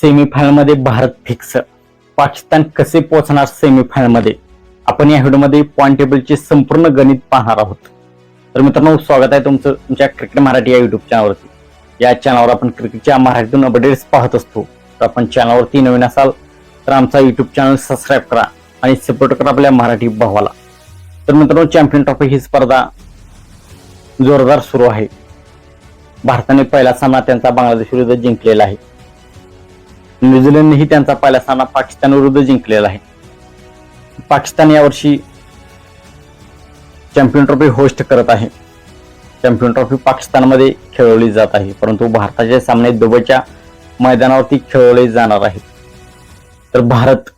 सेमीफायनलमध्ये Bharat fix. Pakistan कसे पोहोचणार सेमीफायनलमध्ये? आपण या व्हिडिओमध्ये पॉईंट टेबलचे संपूर्ण गणित पाहणार आहोत. तर मित्रांनो स्वागत आहे तुमचं तुमच्या क्रिकेट मराठी या युट्यूब चॅनलवरती या चॅनलवर आपण क्रिकेटच्या मराठीतून अपडेट्स पाहत असतो. तर आपण चॅनलवरती नवीन असाल तर आमचा युट्यूब चॅनल सबस्क्राईब करा आणि सपोर्ट करा आपल्या मराठी भावाला. तर मित्रांनो चॅम्पियन ट्रॉफी ही स्पर्धा जोरदार सुरू आहे. भारताने पहिला सामना त्यांचा बांगलादेश विरुद्ध जिंकलेला आहे. न्यूझीलंडनेही त्यांचा पहिला सामना पाकिस्तान विरुद्ध जिंकलेला आहे. पाकिस्तान यावर्षी चॅम्पियन ट्रॉफी होस्ट करत आहे. चॅम्पियन ट्रॉफी पाकिस्तानमध्ये खेळवली जात आहे परंतु भारताचे सामने दुबईच्या मैदानावरती खेळवले जाणार आहेत तर भारत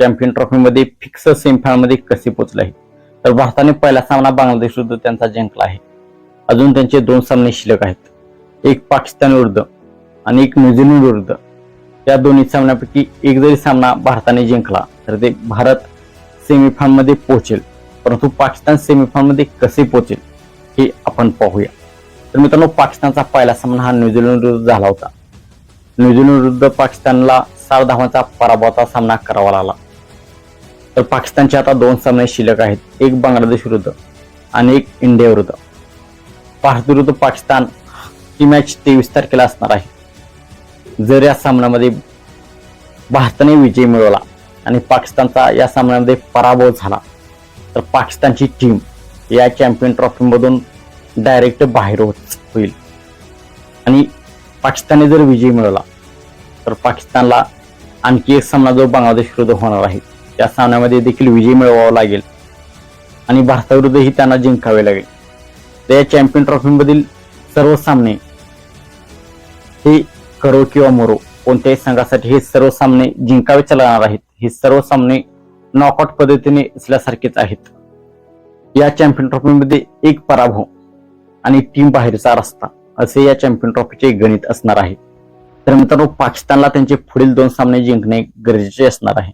चॅम्पियन ट्रॉफीमध्ये फिक्स सेमीफायनलमध्ये कसे पोहोचले आहे? तर भारताने पहिला सामना बांगलादेश विरुद्ध त्यांचा जिंकला आहे. अजून त्यांचे दोन सामने शिल्लक आहेत. एक पाकिस्तान विरुद्ध आणि एक न्यूझीलंड विरुद्ध. या दोन्ही सामन्यापैकी एक जरी सामना भारताने जिंकला तर ते भारत सेमीफायनलमध्ये पोहोचेल. परंतु पाकिस्तान सेमीफायनलमध्ये कसे पोहोचेल हे आपण पाहूया. तर मित्रांनो पाकिस्तानचा पहिला सामना हा न्यूझीलंड विरुद्ध झाला होता. न्यूझीलंड विरुद्ध पाकिस्तानला सात धावांचा पराभवाचा सामना करावा लागला. तर पाकिस्तानचे आता दोन सामने शिल्लक आहेत. एक बांगलादेश विरुद्ध आणि एक इंडिया विरुद्ध. भारत विरुद्ध पाकिस्तान ही मॅच तेवीस तारखेला असणार आहे. जर या सामन्यामध्ये भारताने विजय मिळवला आणि पाकिस्तानचा या सामन्यामध्ये पराभव झाला तर पाकिस्तानची टीम या चॅम्पियन ट्रॉफीमधून डायरेक्ट बाहेर होत होईल. आणि पाकिस्तानने जर विजय मिळवला तर पाकिस्तानला आणखी एक सामना जो बांगलादेश विरुद्ध होणार आहे त्या सामन्यामध्ये देखील विजय मिळवावा लागेल. आणि भारताविरुद्धही त्यांना जिंकावे लागेल. तर या चॅम्पियन ट्रॉफीमधील सर्व सामने हे करो किंवा मरो कोणत्याही संघासाठी हे सर्व सामने जिंकावेच लागणार आहेत. हे सर्व सामने नॉकआउट पद्धतीने असल्यासारखेच आहेत. या चॅम्पियन ट्रॉफीमध्ये एक पराभव आणि टीम बाहेरचा रस्ता असे या चॅम्पियन ट्रॉफीचे गणित असणार आहे. तर मित्रांनो पाकिस्तानला त्यांचे पुढील दोन सामने जिंकणे गरजेचे असणार आहे.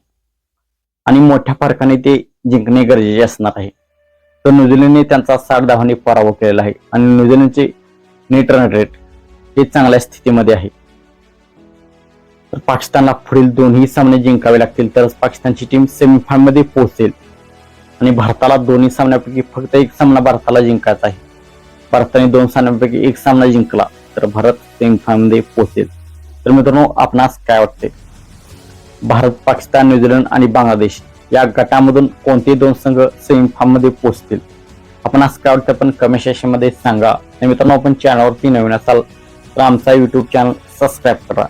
आणि मोठ्या फरकाने ते जिंकणे गरजेचे असणार आहे. तर न्यूझीलंडने त्यांचा साठ धावांनी पराभव केलेला आहे. आणि न्यूझीलंडचे नेट रन रेट हे चांगल्या स्थितीमध्ये आहे. तर पाकिस्तानला पुढील दोन्ही सामने जिंकावे लागतील तरच पाकिस्तानची टीम सेमीफायनलमध्ये पोहोचेल. आणि भारताला दोन्ही सामन्यापैकी फक्त एक सामना भारताला जिंकायचा आहे. भारताने दोन सामन्यापैकी एक सामना जिंकला तर भारत सेमीफायनलमध्ये पोहोचेल. तर मित्रांनो आपणास काय वाटते? भारत पाकिस्तान न्यूझीलंड आणि बांगलादेश या गटामधून कोणते दोन संघ सेमीफायनलमध्ये पोहोचतील? आपण काय वाटतं? पण कमेंट सेक्शनमध्ये सांगा. आणि मित्रांनो आपण चॅनलवरती नवीन असाल तर आमचा युट्यूब चॅनल सबस्क्राईब करा.